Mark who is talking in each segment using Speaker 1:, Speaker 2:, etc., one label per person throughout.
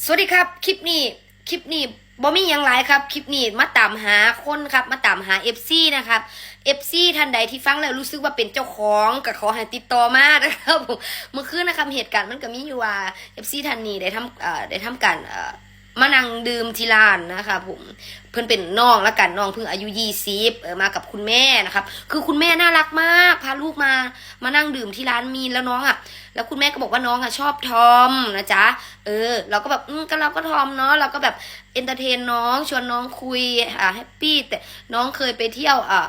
Speaker 1: สวัสดีครับ คลิปนี้ คลิปนี้บอมี่ยังไลฟ์ครับ คลิปนี้มาตามหาคนครับ มาตามหา FC นะครับ FC ท่านใดที่ฟังแล้วรู้สึกว่าเป็นเจ้าของก็ขอให้ติดต่อมานะครับผมเมื่อคืนนะครับเหตุการณ์มันก็มีอยู่ว่า FC ท่านนี้ได้ทำได้ทำการ นั่งดื่มที่ร้านนะครับผมเพื่อนเป็นน้องละกันน้องเพิ่งอายุยี่สิบเออมากับคุณแม่นะครับคือคุณแม่น่ารักมาก พาลูกมามานั่งดื่มที่ร้านมีนแล้วน้องอะ แล้วคุณแม่ก็บอกว่าน้องอะชอบทอมนะจ๊ะเออ เราก็แบบอืมก็เราก็ทอมเนาะเราก็แบบเอนเตอร์เทนน้องชวนน้องคุยอ่าแฮปปี้แต่น้องเคยไปเที่ยวอ่า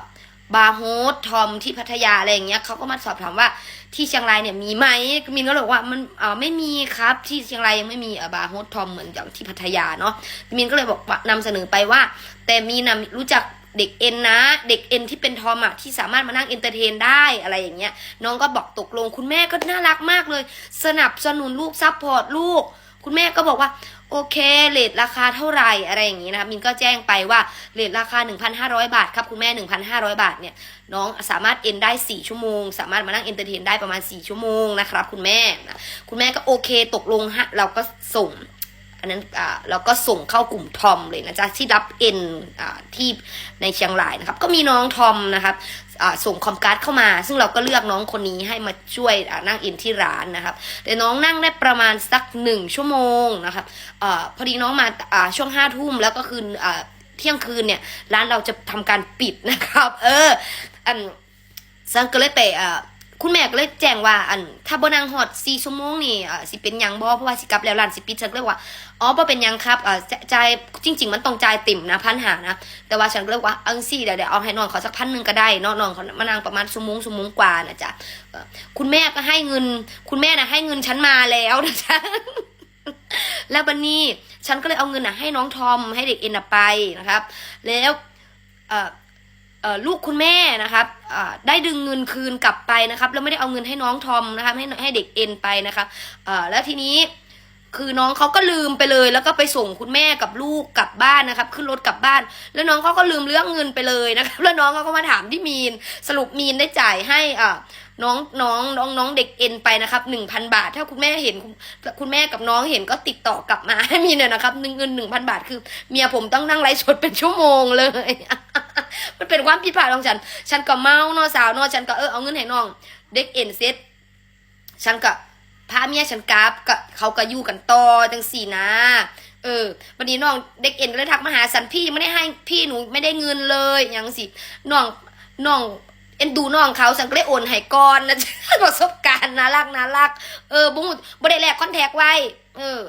Speaker 1: บาร์โฮสทอมที่พัทยาอะไรอย่างเงี้ยเขาก็มาสอบถามว่าที่เชียงรายเนี่ยมีไหมมินก็เลยบอกว่ามันเอ่าไม่มีครับที่เชียงรายยังไม่มีอ่าบาร์โฮสทอมเหมือนอย่างที่พัทยาเนาะมินก็เลยบอกว่านำเสนอไปว่า แต่มีนะรู้จักเด็กเอ็นนะ เด็กเอ็นที่เป็นทอมอะที่สามารถมานั่งเอนเตอร์เทนได้อะไรอย่างเงี้ยน้องก็บอกตกลงคุณแม่ก็น่ารักมากเลย สนับสนุนลูกซัพพอร์ตลูก คุณแม่ก็บอกว่าโอเคเลทราคาเท่าไหร่อะไรอย่างงี้นะคะมินก็แจ้งไปว่าเลทราคา 1,500 บาทครับคุณแม่ 1,500 บาทเนี่ยน้องสามารถเอ็นได้ 4 ชั่วโมง สามารถมานั่งเอนเตอร์เทนได้ประมาณ 4 ชั่วโมงนะครับคุณแม่นะคุณแม่ก็โอเคตกลงฮะเราก็ส่งอันนั้นอ่าเราก็ส่งเข้ากลุ่มทอมเลยนะจ๊ะที่รับเอ็นอ่าที่ในเชียงรายนะครับก็มีน้องทอมนะครับ ส่งคอมการ์ดเข้ามา ซึ่งเราก็เลือกน้องคนนี้ให้มาช่วยนั่งเอ็นที่ร้านนะครับแต่น้องนั่งได้ประมาณสักหนึ่งชั่วโมงนะครับอพอดีน้องมาช่วงห้าทุ่มแล้วก็คืนเที่ยงคืนเนี่ยร้านเราจะทำการปิดนะครับ เอออันซังก็เลยไปอ่า คุณแม่ก็เลยแจ้งว่าอันถ้าบ่นางฮอด4ชั่วโมงนี่อ่าสิเป็นหยังบ่เพราะว่าสิกลับแล้วร้านสิปิดฉันก็เลยว่าอ๋อบ่เป็นหยังครับอ่าจะจ่ายจริง ๆ มันต้องจ่ายเต็มนะพันหานะแต่ว่าฉันก็เลยว่าเอังซี่เดี๋ยวเดี๋ยวเอาให้น้องเขาสักพันหนึ่งก็ได้เนาะน้องเขามานั่งประมาณชั่วโมงชั่วโมงกว่านะจ๊ะคุณแม่ก็ให้เงิน คุณแม่น่ะให้เงินฉันมาแล้วนะจ๊ะแล้วบันนี้ฉันก็เลยเอาเงินน่ะให้น้องทอมให้เด็กเอ็นไปนะครับ แล้วเอ่อ ลูกคุณแม่นะครับได้ดึงเงินคืนกลับไปนะครับแล้วไม่ได้เอาเงินให้น้องทอมนะครับให้ให้เด็กเอ็นไปนะครับแล้วทีนี้คือน้องเขาก็ลืมไปเลย แล้วก็ไปส่งคุณแม่กับลูกกลับบ้านนะครับ ขึ้นรถกลับบ้าน แล้วน้องเขาก็ลืมเรื่องเงินไปเลยนะครับ แล้วน้องเขาก็มาถามที่มีนสรุปมีนได้จ่ายให้อ่าน้องน้องน้องน้องเด็กเอ็นไปนะครับหนึ่งพันบาท ถ้าคุณแม่เห็นคุณคุณแม่กับน้องเห็นก็ติดต่อกลับมาให้มีนหน่ยนะครับเงินหนึ่งพันบาทคือเมียผมต้องนั่งไลฟ์สดเป็นชั่วโมงเลย มันเป็นความผิดพลาดของฉัน ฉันก็เมาเนอสาวเนอฉันก็เออเอาเงินให้น้อง เด็กเอ็นเซ็ตฉันก็พาเมียฉันกราบก็เขาก็อยู่กันต่อจังสี่นะ เออวันนี้น้องเด็กเอ็นก็เลยทักมาหาฉันพี่ไม่ได้ให้พี่หนูไม่ได้เงินเลยอย่างสิน้องน้องเอ็นดูน้องเขาฉันก็เลยโอนให้ก่อนนะประสบการณ์น่ารักน่ารัก เออบุ้งบ่ได้แลกคอนแทคไว้ เออ